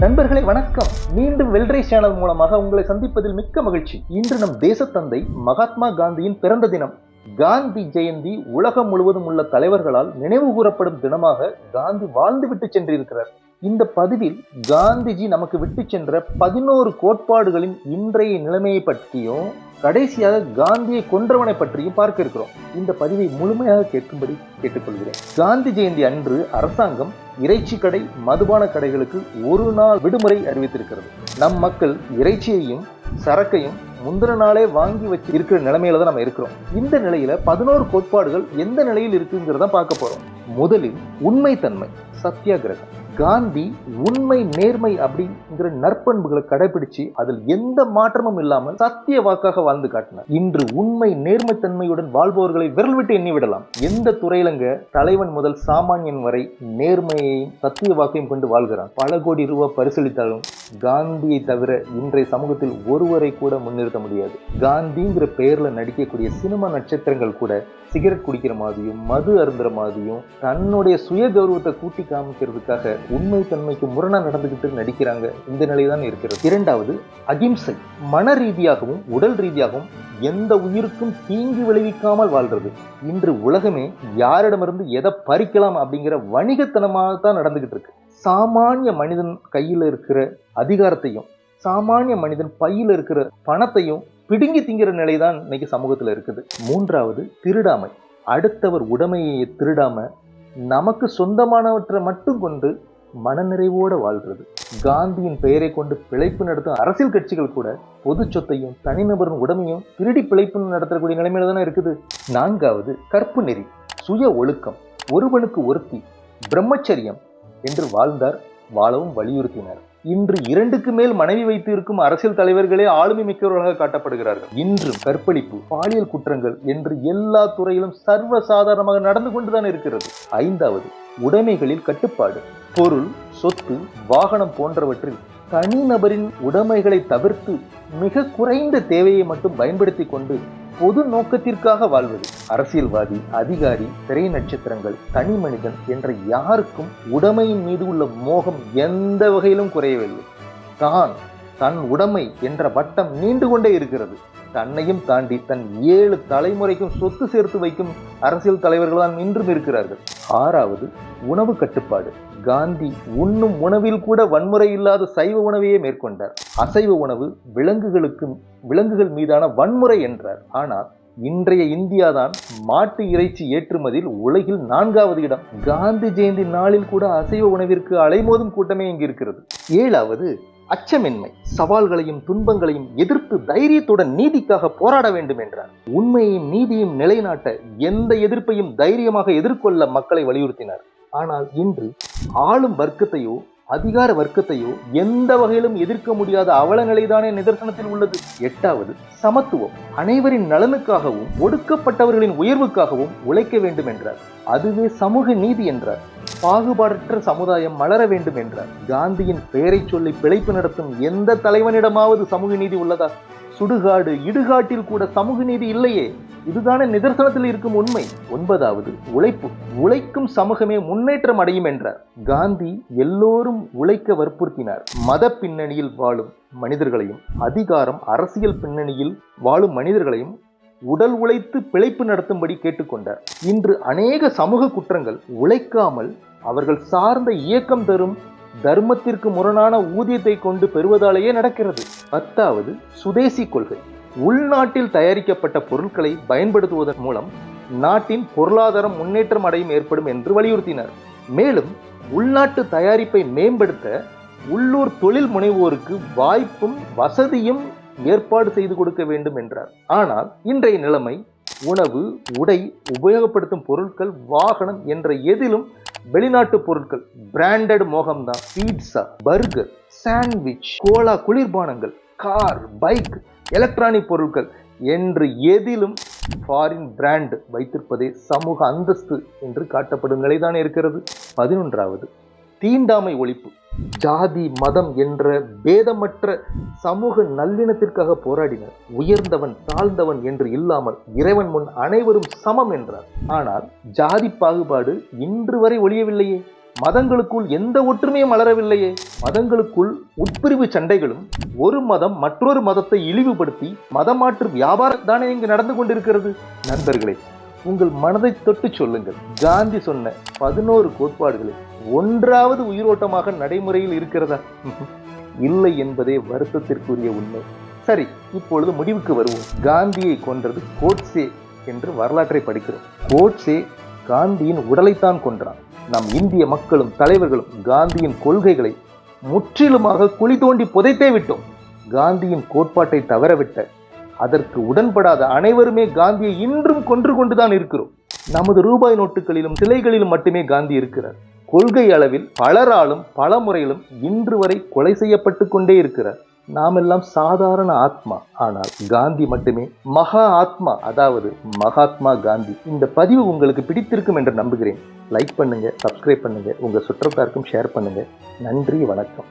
நண்பர்களை வணக்கம். மீண்டும் வெல்ரை சேனல் மூலமாக உங்களை சந்திப்பதில் மிக்க மகிழ்ச்சி. இன்று நம் தேசத்தந்தை மகாத்மா காந்தியின் பிறந்த தினம். காந்தி ஜெயந்தி உலகம் முழுவதும் உள்ள தலைவர்களால் நினைவு கூறப்படும் தினமாக காந்தி வாழ்ந்து விட்டு சென்றிருக்கிறார். இந்த பதிவில் காந்திஜி நமக்கு விட்டு சென்ற பதினோரு கோட்பாடுகளின் இன்றைய நிலைமையை பற்றியும் கடைசியாக காந்தியை கொன்றவனை பற்றியும் பார்க்க இருக்கிறோம். இந்த பதிவை முழுமையாக கேட்கும்படி கேட்டுக்கொள்கிறேன். காந்தி ஜெயந்தி அன்று அரசாங்கம் இறைச்சி கடை மதுபான கடைகளுக்கு ஒரு நாள் விடுமுறை அறிவித்திருக்கிறது. நம் மக்கள் இறைச்சியையும் சரக்கையும் முந்தின நாளே வாங்கி வச்சு இருக்கிற நிலைமையில தான் நம்ம இருக்கிறோம். இந்த நிலையில பதினோரு கோட்பாடுகள் எந்த நிலையில் இருக்குங்கிறத பார்க்க போறோம். முதலில் உண்மைத்தன்மை சத்தியாகிரகம். காந்தி உண்மை நேர்மை அப்படிங்கிற நற்பண்புகளை கடைபிடிச்சு அதில் எந்த மாற்றமும் இல்லாமல் சத்திய வாக்காக வாழ்ந்து காட்டினார். இன்று உண்மை நேர்மைத்தன்மையுடன் வாழ்பவர்களை விரல் விட்டு எண்ணி விடலாம். எந்த துறையிலங்க தலைவன் முதல் சாமானியன் வரை நேர்மையையும் சத்திய வாக்கையும் கொண்டு வாழ்கிறான்? பல கோடி ரூபாய் பரிசளித்தாலும் காந்தியை தவிர இன்றைய சமூகத்தில் ஒருவரை கூட முன்னிறுத்த முடியாது. காந்திங்கிற பெயர்ல நடிக்கக்கூடிய சினிமா நட்சத்திரங்கள் கூட சிகரெட் குடிக்கிற மாதிரியும் மது அருந்துற மாதிரியும் தன்னுடைய சுய கௌரவத்தை கூட்டி காமிக்கிறதுக்காக உண்மை தன்மைக்கு முரணா நடந்துகிட்டு நடிக்கிறாங்க. இந்த நிலைதான் இருக்கிறது. இரண்டாவது அகிம்சை. மன ரீதியாகவும் உடல் ரீதியாகவும் எந்த உயிருக்கும் தீங்கு விளைவிக்காமல் வாழ்றது. இன்று உலகமே யாரிடமிருந்து எதை பறிக்கலாம் அப்படிங்கிற வணிகத்தனமாக தான் நடந்துகிட்டு இருக்கு சாமானிய மனிதன் கையில் இருக்கிற அதிகாரத்தையும் சாமானிய மனிதன் பையில் இருக்கிற பணத்தையும் பிடுங்கி திங்கிற நிலை தான் இன்னைக்கு சமூகத்தில் இருக்குது. மூன்றாவது திருடாமை. அடுத்தவர் உடைமையை திருடாம நமக்கு சொந்தமானவற்றை மட்டும் கொண்டு மனநிறைவோடு வாழ்கிறது. காந்தியின் பெயரை கொண்டு பிழைப்பு நடத்தும் அரசியல் கட்சிகள் கூட பொது சொத்தையும் தனிநபரின் உடமையும் திருடி பிழைப்பு நடத்தக்கூடிய நிலைமையில தானே இருக்குது. நான்காவது கற்பு நெறி சுய ஒழுக்கம் ஒருவனுக்கு ஒருத்தி பிரம்மச்சரியம் என்று வாழ்ந்தார் வாழவும் வலியுறுத்தினார். இன்று இரண்டுக்கு மேல் மனைவி வைத்து இருக்கும் அரசியல் தலைவர்களே ஆளுமை மிக்கவர்களாக காட்டப்படுகிறார்கள். இன்றும் கற்பழிப்பு பாலியல் குற்றங்கள் என்று எல்லா துறையிலும் சர்வ சாதாரணமாக நடந்து கொண்டுதான் இருக்கிறது. ஐந்தாவது உடைமைகளில் கட்டுப்பாடு பொருள் சொத்து வாகனம் போன்றவற்றில் தனிநபரின் உடைமைகளை தவிர்த்து மிக குறைந்த தேவையை மட்டும் பயன்படுத்தி கொண்டு பொது நோக்கத்திற்காக வாழ்வது. அரசியல்வாதி அதிகாரி திரை நட்சத்திரங்கள் தனி மனிதன் என்ற யாருக்கும் உடைமையின் மீது உள்ள மோகம் எந்த வகையிலும் குறையவில்லை. தான் தன் உடைமை என்ற வட்டம் நீண்டு கொண்டே இருக்கிறது. தன்னையும் தாண்டி தன் ஏழு தலைமுறைக்கும் சொத்து சேர்த்து வைக்கும் அரசியல் தலைவர்கள் தான் இன்றும் இருக்கிறார்கள். ஆறாவது உணவு கட்டுப்பாடு. காந்தி உண்ணும் உணவில் கூட வன்முறை இல்லாத சைவ உணவையே மேற்கொண்டார். அசைவ உணவு விலங்குகளுக்கு விலங்குகள் மீதான வன்முறை என்றார். ஆனால் இன்றைய இந்தியா தான் மாட்டு இறைச்சி ஏற்றுமதியில் உலகில் நான்காவது இடம். காந்தி ஜெயந்தி நாளில் கூட அசைவ உணவிற்கு அலைமோதும் கூட்டமே இங்கு இருக்கிறது ஏழாவது அச்சமின்மை சவால்களையும் துன்பங்களையும் எதிர்த்து தைரியத்துடன் நீதிக்காக போராட வேண்டும் என்றார். உண்மையையும் நீதியும் நிலைநாட்ட எந்த எதிர்ப்பையும் தைரியமாக எதிர்கொள்ள மக்களை வலியுறுத்தினார். ஆனால் இன்று ஆளும் வர்க்கத்தையோ அதிகார வர்க்கத்தையோ எந்த வகையிலும் எதிர்க்க முடியாத அவலநிலைதானே நிதர்சனத்தில் உள்ளது. எட்டாவது சமத்துவம். அனைவரின் நலனுக்காகவும் ஒடுக்கப்பட்டவர்களின் உயர்வுக்காகவும் உழைக்க வேண்டும் என்றார். அதுவே சமூக நீதி என்றார். பாகுபாடற்ற சமுதாயம் மலர வேண்டும் என்றார் காந்தியின் பெயரை சொல்லி பிழைப்பு நடத்தும் எந்த தலைவனிடமாவது சமூக நீதி உள்ளதா? சுடுகாடு இடுகாட்டில் கூட சமூக நீதி இல்லையே. இதுதான நிதர்சனத்தில் இருக்கும் உண்மை. ஒன்பதாவது உழைப்பு. உழைக்கும் சமூகமே முன்னேற்றம் அடையும் என்றார் காந்தி எல்லோரும் உழைக்க வற்புறுத்தினார். மத பின்னணியில் வாழும் மனிதர்களையும் அதிகாரம் அரசியல் பின்னணியில் வாழும் மனிதர்களையும் உடல் உழைத்து பிழைப்பு நடத்தும்படி கேட்டுக்கொண்டார் இன்று அநேக சமூக குற்றங்கள் உழைக்காமல் அவர்கள் சார்ந்த இயக்கம் தரும் தர்மத்திற்கு முரணான ஊதியத்தை கொண்டு பெறுவதாலேயே நடக்கிறது. பத்தாவது சுதேசி கொள்கை. உள்நாட்டில் தயாரிக்கப்பட்ட பொருட்களை பயன்படுத்துவதன் மூலம் நாட்டின் பொருளாதாரம் முன்னேற்றம் அடையும் ஏற்படும் என்று வலியுறுத்தினார். மேலும் உள்நாட்டு தயாரிப்பை மேம்படுத்த உள்ளூர் தொழில் முனைவோருக்கு வாய்ப்பும் வசதியும் ஏற்பாடு செய்து கொடுக்க வேண்டும் என்றார். ஆனால் இன்றைய நிலைமை உணவு உடை உபயோகப்படுத்தும் பொருட்கள் வாகனம் என்ற எதிலும் வெளிநாட்டு பொருட்கள் பிராண்டட் மோகம்தான். பீட்சா பர்கர் சாண்ட்விச் கோலா குளிர்பானங்கள் கார் பைக் எலக்ட்ரானிக் பொருட்கள் என்று எதிலும் ஃபாரின் பிராண்ட் வைத்திருப்பதே சமூக அந்தஸ்து என்று காட்டப்படும் நிலைதான் இருக்கிறது. பதினொன்றாவது தீண்டாமை ஒழிப்பு ஜாதி மதம் என்ற பேதமற்ற சமூக நல்லிணத்திற்காக போராடினர். உயர்ந்தவன் தாழ்ந்தவன் என்று இல்லாமல் இறைவன் முன் அனைவரும் சமம் என்றார். ஆனால் ஜாதி பாகுபாடு இன்று வரை ஒழியவில்லையே. மதங்களுக்குள் எந்த ஒற்றுமையும் மலரவில்லையே. மதங்களுக்குள் உட்பிரிவு சண்டைகளும் ஒரு மதம் மற்றொரு மதத்தை இழிவுபடுத்தி மதமாற்று வியாபாரம் தானே இங்கு நடந்து கொண்டிருக்கிறது. நண்பர்களே உங்கள் மனதை தொட்டு சொல்லுங்கள். காந்தி சொன்ன பதினோரு கோட்பாடுகளில் ஒன்றாவது உயிரோட்டமாக நடைமுறையில் இருக்கிறதா? இல்லை என்பதே வருத்தத்திற்குரிய உண்மை. சரி இப்பொழுது முடிவுக்கு வருவோம். காந்தியை கொன்றது கோட்சே என்று வரலாற்றை படிக்கிறோம். கோட்சே காந்தியின் உடலைத்தான் கொன்றான். நம் இந்திய மக்களும் தலைவர்களும் காந்தியின் கொள்கைகளை முற்றிலுமாக குழி தோண்டி புதைத்தே விட்டோம். காந்தியின் கோட்பாட்டை தவறவிட்ட அதற்கு உடன்படாத அனைவருமே காந்தியை இன்றும் கொன்று கொண்டுதான் இருக்கிறோம். நமது ரூபாய் நோட்டுகளிலும் சிலைகளிலும் மட்டுமே காந்தி இருக்கிறார். கொள்கை அளவில் பலராலும் பல முறையிலும் இன்று வரை கொலை செய்யப்பட்டு கொண்டே இருக்கிறார். நாமெல்லாம் சாதாரண ஆத்மா. ஆனால் காந்தி மட்டுமே மகா ஆத்மா. அதாவது மகாத்மா காந்தி. இந்த பதிவு உங்களுக்கு பிடித்திருக்கும் என்று நம்புகிறேன். லைக் பண்ணுங்க சப்ஸ்கிரைப் பண்ணுங்க. உங்க சுற்றத்தாருக்கும் ஷேர் பண்ணுங்க. நன்றி வணக்கம்.